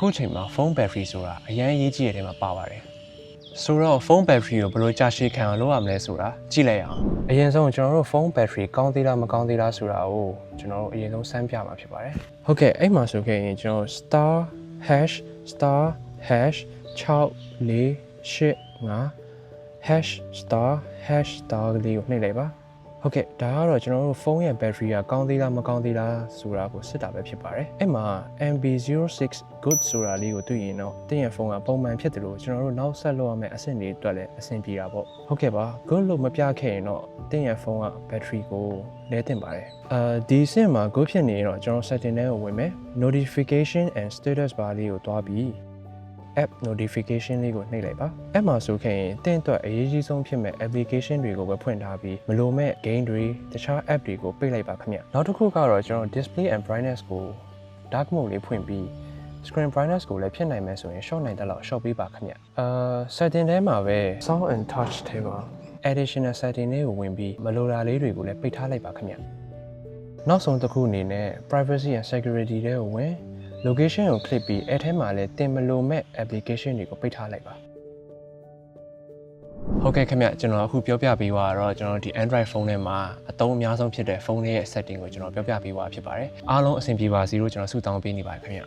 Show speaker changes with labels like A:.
A: အခုချိန်မှာဖုန်းဘက်ထရီဆိုတာအရန်အရေးကြီးတဲ့ထဲမှာပါပါတယ်ဆိုတော့ဖုန်းဘက်ထရီကိုဘယ်လိုကြာရှည်ခံအောင်လုပ်ရမလဲဆိုတာကြည့်လိုက်အောင်အရင်ဆုံးကျွန်တော်တို့ဖုန်းဘက်ထရီကောင်းသေးလားမကောင်းသေးလားဆိုတာကိုကျွန်တော်တို့အရင်ဆုံးစမ်းပြမှာဖြစ်ပါတယ်ဟုတ်ကဲ့အဲ့မှာဆိုခဲ့ရင်ကျွန်တော် star hash star hash 6 4 8 hash star hash star ကလေးကိုနှိပ်လိုက်ပါ ဟုတ်ကဲ့ဒါကတော့ကျွန်တော်တို့ဖုန်းရဲ့ battery ကကောင်းသေးလားမကောင်းသေးလားဆိုတာကိုစစ်တာပဲဖြစ်ပါတယ်အဲ့မှာ MB06 good ဆိုတာလေးကိုတွေ့ရင်တော့တင်းရဲ့ဖုန်းကပုံမှန်ဖြစ်တယ်လို့ကျွန်တော်တို့နောက်ဆက်လုပ်ရမယ့်အဆင့်တွေအတွက်လည်းအဆင်ပြေတာပေါ့ဟုတ်ကဲ့ပါ good လို့မပြခဲ့ရင်တော့တင်းရဲ့ဖုန်းက battery ကိုလဲတင်ပါတယ်အာဒီအဆင့်မှာ good ဖြစ်နေရင်တော့ကျွန်တော် setting ထဲကိုဝင်မယ် notification and status bar လေးကိုတွားပြီး app notification လေးကိုနှိပ်လိုက်ပါ app မှာဆိုခဲ့ရင်တင့်အတွက်အရေးကြီးဆုံးဖြစ်မဲ့ application တွေကိုပဲဖွင့်ထားပြီးမလိုမဲ့ game တွေတခြား app တွေကိုပိတ်လိုက်ပါခင်ဗျနောက်တစ်ခုကတော့ကျွန်တော် display and brightness ကို dark mode လေးဖွင့်ပြီး screen brightness ကိုလည်းဖြစ်နိုင်မယ်ဆိုရင် short နိုင်တဲ့လောက် short ပေးပါခင်ဗျအာ setting ထဲမှာပဲ sound and touch ထဲမှာ additional setting လေးကိုဝင်ပြီးမလိုတာလေးတွေကိုလည်းပိတ်ထားလိုက်ပါခင်ဗျနောက်ဆုံးတစ်ခုအနေနဲ့ privacy and security တွေကိုဝင် location ကို click ပြီးအဲ့ထဲမှာလည်းတင်မလို့မဲ့ application တွေကိုပိတ်ထားလိုက်ပါဟုတ်ကဲ့ခင်ဗျကျွန်တော်အခုပြောပြပေးသွားတော့ကျွန်တော်ဒီ Android ဖုန်းထဲမှာအသုံးအများဆုံးဖြစ်တဲ့ဖုန်းလေးရဲ့ setting ကိုကျွန်တော်ပြောပြပေးသွားဖြစ်ပါတယ်အားလုံးအဆင်ပြေပါစေလို့ကျွန်တော်ဆုတောင်းပေးနေပါတယ်ခင်ဗျ